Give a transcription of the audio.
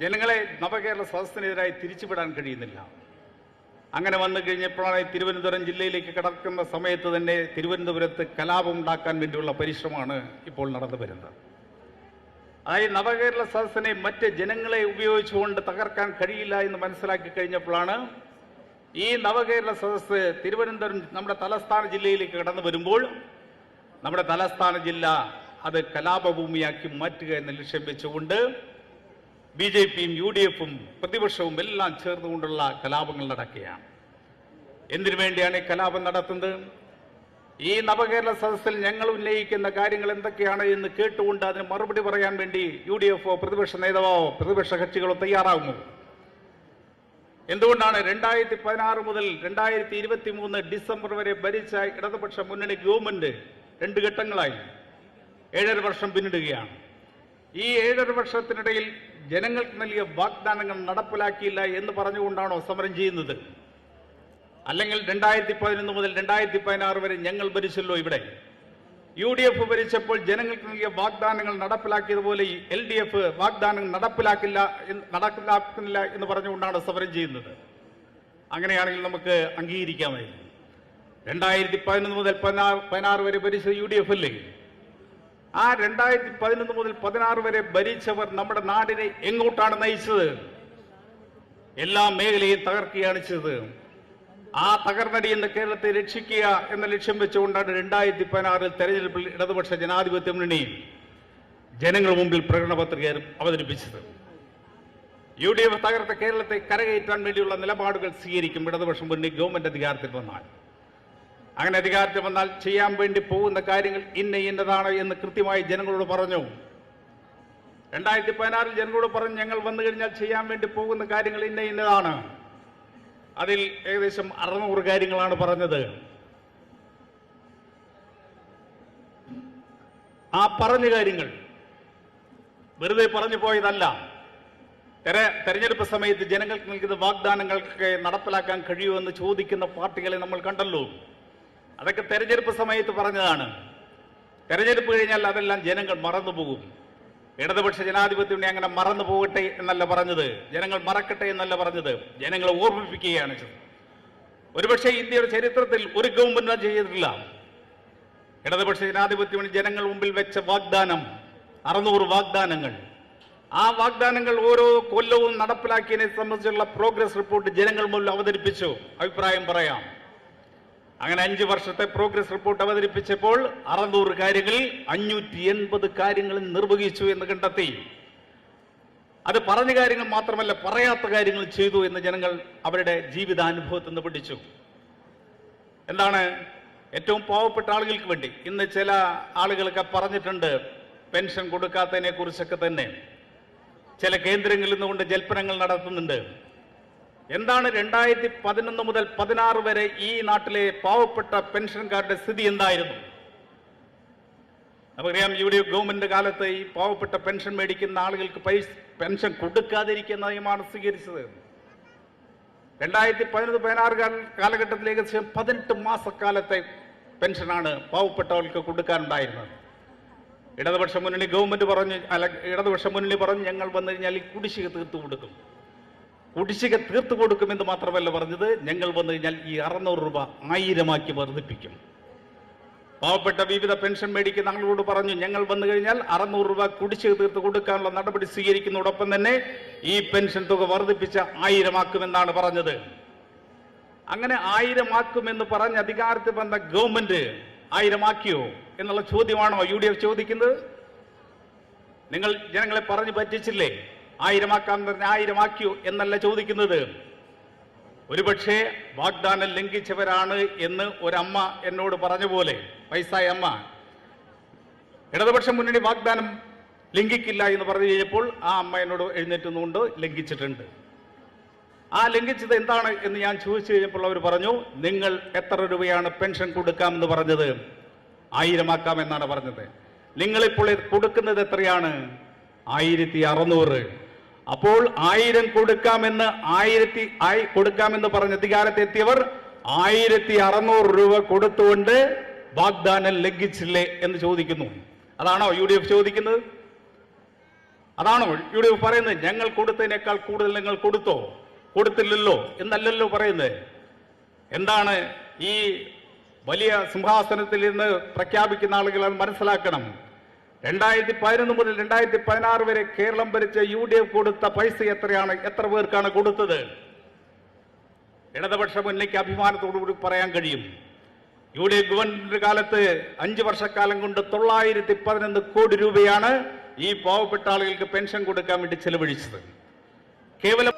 ജനങ്ങളെ നവകേരള സദസ്സിനെതിരായി തിരിച്ചുവിടാൻ കഴിയുന്നില്ല. അങ്ങനെ വന്നു കഴിഞ്ഞപ്പോഴാണ് തിരുവനന്തപുരം ജില്ലയിലേക്ക് കടക്കുന്ന സമയത്ത് തന്നെ തിരുവനന്തപുരത്ത് കലാപം ഉണ്ടാക്കാൻ വേണ്ടിയുള്ള പരിശ്രമമാണ് ഇപ്പോൾ നടന്നു വരുന്നത്. അതായത് നവകേരള സദസ്സിനെ മറ്റ് ജനങ്ങളെ ഉപയോഗിച്ചുകൊണ്ട് തകർക്കാൻ കഴിയില്ല എന്ന് മനസ്സിലാക്കി കഴിഞ്ഞപ്പോഴാണ് ഈ നവകേരള സദസ്സ് തിരുവനന്തപുരം നമ്മുടെ തലസ്ഥാന ജില്ലയിലേക്ക് കടന്നു വരുമ്പോൾ നമ്മുടെ തലസ്ഥാന ജില്ല അത് കലാപഭൂമിയാക്കി മാറ്റുക എന്ന ലക്ഷ്യം വെച്ചുകൊണ്ട് ബി ജെ പിയും യു ഡി എഫും പ്രതിപക്ഷവും എല്ലാം ചേർന്നുകൊണ്ടുള്ള കലാപങ്ങൾ നടക്കുകയാണ്. എന്തിനു വേണ്ടിയാണ് ഈ കലാപം നടത്തുന്നത്? ഈ നവകേരള സദസ്സിൽ ഞങ്ങൾ ഉന്നയിക്കുന്ന കാര്യങ്ങൾ എന്തൊക്കെയാണ് എന്ന് കേട്ടുകൊണ്ട് അതിന് മറുപടി പറയാൻ വേണ്ടി യു ഡി എഫോ പ്രതിപക്ഷ നേതാവോ പ്രതിപക്ഷ കക്ഷികളോ തയ്യാറാകുമോ? എന്തുകൊണ്ടാണ് രണ്ടായിരത്തി പതിനാറ് മുതൽ രണ്ടായിരത്തി ഇരുപത്തി മൂന്ന് ഡിസംബർ വരെ ഭരിച്ച ഇടതുപക്ഷ മുന്നണി ഗവൺമെന്റ് രണ്ട് ഘട്ടങ്ങളായി? ഏഴര വർഷം പിന്നിടുകയാണ്. ഈ ഏഴര വർഷത്തിനിടയിൽ ജനങ്ങൾക്ക് നൽകിയ വാഗ്ദാനങ്ങൾ നടപ്പിലാക്കിയില്ല എന്ന് പറഞ്ഞുകൊണ്ടാണോ സമരം ചെയ്യുന്നത്? അല്ലെങ്കിൽ രണ്ടായിരത്തി പതിനൊന്ന് മുതൽ രണ്ടായിരത്തി പതിനാറ് വരെ ഞങ്ങൾ ഭരിച്ചല്ലോ ഇവിടെ? യു ഡി എഫ് ഭരിച്ചപ്പോൾ ജനങ്ങൾക്ക് നൽകിയ വാഗ്ദാനങ്ങൾ നടപ്പിലാക്കിയതുപോലെ എൽ ഡി എഫ് വാഗ്ദാനങ്ങൾ നടപ്പിലാക്കില്ല നടപ്പിലാക്കുന്നില്ല എന്ന് പറഞ്ഞുകൊണ്ടാണ് സമരം ചെയ്യുന്നത്. അങ്ങനെയാണെങ്കിൽ നമുക്ക് അംഗീകരിക്കാമായിരുന്നു. രണ്ടായിരത്തി പതിനൊന്ന് മുതൽ പതിനാറ് പതിനാറ് വരെ ഭരിച്ചത് യു ഡി എഫ് അല്ലേ? ആ രണ്ടായിരത്തി പതിനൊന്ന് മുതൽ പതിനാറ് വരെ ഭരിച്ചവർ നമ്മുടെ നാടിനെ എങ്ങോട്ടാണ് നയിച്ചത്? എല്ലാ മേഖലയും തകർക്കുകയാണ് ചെയ്തത്. ആ തകർന്നടി എന്ന കേരളത്തെ രക്ഷിക്കുക എന്ന ലക്ഷ്യം വെച്ചുകൊണ്ടാണ് രണ്ടായിരത്തി പതിനാറിൽ തെരഞ്ഞെടുപ്പിൽ ഇടതുപക്ഷ ജനാധിപത്യ മുന്നണി ജനങ്ങൾ മുമ്പിൽ പ്രകടന പത്രിക അവതരിപ്പിച്ചത്. യു ഡി എഫ് തകർത്ത കേരളത്തെ കരകയറ്റാൻ വേണ്ടിയുള്ള നിലപാടുകൾ സ്വീകരിക്കും ഇടതുപക്ഷം മുന്നണി ഗവൺമെന്റ് അധികാരത്തിൽ വന്നാൽ. അങ്ങനെ അധികാരത്തിൽ വന്നാൽ ചെയ്യാൻ വേണ്ടി പോകുന്ന കാര്യങ്ങൾ ഇന്ന ഇന്നതാണ് എന്ന് കൃത്യമായി ജനങ്ങളോട് പറഞ്ഞു. രണ്ടായിരത്തി പതിനാറിൽ ജനങ്ങളോട് പറഞ്ഞു ഞങ്ങൾ വന്നു കഴിഞ്ഞാൽ ചെയ്യാൻ വേണ്ടി പോകുന്ന കാര്യങ്ങൾ ഇന്ന ഇന്നതാണ്. അതിൽ ഏകദേശം അറുന്നൂറ് കാര്യങ്ങളാണ് പറഞ്ഞത്. ആ പറഞ്ഞ കാര്യങ്ങൾ വെറുതെ പറഞ്ഞു പോയതല്ല. തെര- തെരഞ്ഞെടുപ്പ് സമയത്ത് ജനങ്ങൾക്ക് നൽകുന്ന വാഗ്ദാനങ്ങൾക്ക് നടപ്പിലാക്കാൻ കഴിയുമെന്ന് ചോദിക്കുന്ന പാർട്ടികളെ നമ്മൾ കണ്ടല്ലോ. അതൊക്കെ തെരഞ്ഞെടുപ്പ് സമയത്ത് പറഞ്ഞതാണ്. തെരഞ്ഞെടുപ്പ് കഴിഞ്ഞാൽ അതെല്ലാം ജനങ്ങൾ മറന്നുപോകും ഇടതുപക്ഷ ജനാധിപത്യം അങ്ങനെ മറന്നു പോകട്ടെ എന്നല്ല പറഞ്ഞത്. ജനങ്ങൾ മറക്കട്ടെ എന്നല്ല പറഞ്ഞത്. ജനങ്ങളെ ഓർമ്മിപ്പിക്കുകയാണ് ഒരുപക്ഷെ ഇന്ത്യയുടെ ചരിത്രത്തിൽ ഒരു ഗവൺമെന്റ് ചെയ്തിട്ടില്ല. ഇടതുപക്ഷ ജനാധിപത്യം ജനങ്ങൾ മുമ്പിൽ വെച്ച വാഗ്ദാനം അറുന്നൂറ് വാഗ്ദാനങ്ങൾ. ആ വാഗ്ദാനങ്ങൾ ഓരോ കൊല്ലവും നടപ്പിലാക്കിയതിനെ സംബന്ധിച്ചുള്ള പ്രോഗ്രസ് റിപ്പോർട്ട് ജനങ്ങൾ മുമ്പിൽ അവതരിപ്പിച്ചു. അഭിപ്രായം പറയാം. അങ്ങനെ അഞ്ച് വർഷത്തെ പ്രോഗ്രസ് റിപ്പോർട്ട് അവതരിപ്പിച്ചപ്പോൾ അറുന്നൂറ് കാര്യങ്ങളിൽ അഞ്ഞൂറ്റി എൺപത് കാര്യങ്ങൾ നിർവഹിച്ചു എന്ന് കണ്ടെത്തി. അത് പറഞ്ഞ കാര്യങ്ങൾ മാത്രമല്ല പറയാത്ത കാര്യങ്ങൾ ചെയ്തു എന്ന് ജനങ്ങൾ അവരുടെ ജീവിതാനുഭവത്തിൽ നിന്ന് പഠിച്ചു. എന്താണ്? ഏറ്റവും പാവപ്പെട്ട ആളുകൾക്ക് വേണ്ടി. ഇന്ന് ചില ആളുകളൊക്കെ പറഞ്ഞിട്ടുണ്ട് പെൻഷൻ കൊടുക്കാത്തതിനെ കുറിച്ചൊക്കെ തന്നെ. ചില കേന്ദ്രങ്ങളിൽ നിന്നുകൊണ്ട് ജൽപ്പനങ്ങൾ നടത്തുന്നുണ്ട്. എന്താണ് രണ്ടായിരത്തി പതിനൊന്ന് മുതൽ പതിനാറ് വരെ ഈ നാട്ടിലെ പാവപ്പെട്ട പെൻഷൻകാരുടെ സ്ഥിതി എന്തായിരുന്നു? നമുക്കറിയാം യു ഡി എഫ് ഗവൺമെന്റ് കാലത്ത് ഈ പാവപ്പെട്ട പെൻഷൻ മേടിക്കുന്ന ആളുകൾക്ക് പൈസ പെൻഷൻ കൊടുക്കാതിരിക്കുന്ന നയമാണ് സ്വീകരിച്ചത്. രണ്ടായിരത്തി പതിനൊന്ന് പതിനാറ് കാല- കാലഘട്ടത്തിൽ ഏകദേശം പതിനെട്ട് മാസക്കാലത്തെ പെൻഷനാണ് പാവപ്പെട്ടവർക്ക് കൊടുക്കാനുണ്ടായിരുന്നത്. ഇടതുപക്ഷ മുന്നണി ഗവൺമെന്റ് പറഞ്ഞു അല്ല ഇടതുപക്ഷ മുന്നണി പറഞ്ഞു ഞങ്ങൾ വന്നു കഴിഞ്ഞാൽ ഈ കുടിശ്ശിക തീർത്തു കൊടുക്കും. കുടിശ്ശിക തീർത്തു കൊടുക്കുമെന്ന് മാത്രമല്ല പറഞ്ഞത് ഞങ്ങൾ വന്നു കഴിഞ്ഞാൽ ഈ അറുന്നൂറ് രൂപ ആയിരമാക്കി വർദ്ധിപ്പിക്കും. പാവപ്പെട്ട വിവിധ പെൻഷൻ മേടിക്കുന്ന ആളുകളോട് പറഞ്ഞു ഞങ്ങൾ വന്നു കഴിഞ്ഞാൽ അറുന്നൂറ് രൂപ കുടിശ്ശിക തീർത്ത് കൊടുക്കാനുള്ള നടപടി സ്വീകരിക്കുന്നതോടൊപ്പം തന്നെ ഈ പെൻഷൻ തുക വർദ്ധിപ്പിച്ച ആയിരമാക്കുമെന്നാണ് പറഞ്ഞത്. അങ്ങനെ ആയിരമാക്കുമെന്ന് പറഞ്ഞ് അധികാരത്തിൽ വന്ന ഗവൺമെന്റ് ആയിരമാക്കിയോ എന്നുള്ള ചോദ്യമാണോ യു ഡി എഫ് ചോദിക്കുന്നത്? നിങ്ങൾ ജനങ്ങളെ പറഞ്ഞു പറ്റിച്ചില്ലേ? ആയിരമാക്കാൻ പറഞ്ഞ ആയിരമാക്കിയോ എന്നല്ല ചോദിക്കുന്നത്. ഒരുപക്ഷെ വാഗ്ദാനം ലംഘിച്ചവരാണ് എന്ന് ഒരമ്മ എന്നോട് പറഞ്ഞ പോലെ വയസ്സായ അമ്മ ഇടതുപക്ഷ മുന്നണി വാഗ്ദാനം ലംഘിക്കില്ല എന്ന് പറഞ്ഞു കഴിഞ്ഞപ്പോൾ ആ അമ്മ എന്നോട് എഴുന്നേറ്റുന്നുകൊണ്ട് ലംഘിച്ചിട്ടുണ്ട്. ആ ലംഘിച്ചത് എന്താണ് എന്ന് ഞാൻ ചോദിച്ചു കഴിഞ്ഞപ്പോൾ അവർ പറഞ്ഞു നിങ്ങൾ എത്ര രൂപയാണ് പെൻഷൻ കൊടുക്കാമെന്ന് പറഞ്ഞത്? ആയിരമാക്കാം എന്നാണ് പറഞ്ഞത്. നിങ്ങളിപ്പോൾ കൊടുക്കുന്നത് എത്രയാണ്? ആയിരത്തി അറുന്നൂറ്. അപ്പോൾ ആയിരം കൊടുക്കാമെന്ന് ആയിരത്തി ആയി കൊടുക്കാമെന്ന് പറഞ്ഞ് അധികാരത്തെത്തിയവർ ആയിരത്തി അറുന്നൂറ് രൂപ കൊടുത്തുകൊണ്ട് വാഗ്ദാനം ലംഘിച്ചില്ലേ എന്ന് ചോദിക്കുന്നു. അതാണോ യു ഡി എഫ് ചോദിക്കുന്നത്? അതാണോ യു ഡി എഫ് പറയുന്നത്? ഞങ്ങൾ കൊടുത്തതിനേക്കാൾ കൂടുതൽ നിങ്ങൾ കൊടുത്തോ? കൊടുത്തില്ലല്ലോ എന്നല്ലല്ലോ പറയുന്നത്. എന്താണ് ഈ വലിയ സിംഹാസനത്തിൽ നിന്ന് പ്രഖ്യാപിക്കുന്ന ആളുകൾ മനസ്സിലാക്കണം. രണ്ടായിരത്തി പതിനൊന്ന് മുതൽ രണ്ടായിരത്തി പതിനാറ് വരെ കേരളം ഭരിച്ച യു ഡി എഫ് കൊടുത്ത പൈസ എത്രയാണ്? എത്ര പേർക്കാണ് കൊടുത്തത്? ഇടതുപക്ഷ മുന്നണിക്ക് അഭിമാനത്തോടുകൂടി പറയാൻ കഴിയും. യു ഡി എഫ് ഗവൺമെന്റ് കാലത്ത് അഞ്ച് വർഷക്കാലം കൊണ്ട് തൊള്ളായിരത്തി പതിനൊന്ന് കോടി രൂപയാണ് ഈ പാവപ്പെട്ട ആളുകൾക്ക് പെൻഷൻ കൊടുക്കാൻ വേണ്ടി ചെലവഴിച്ചത്. കേവലം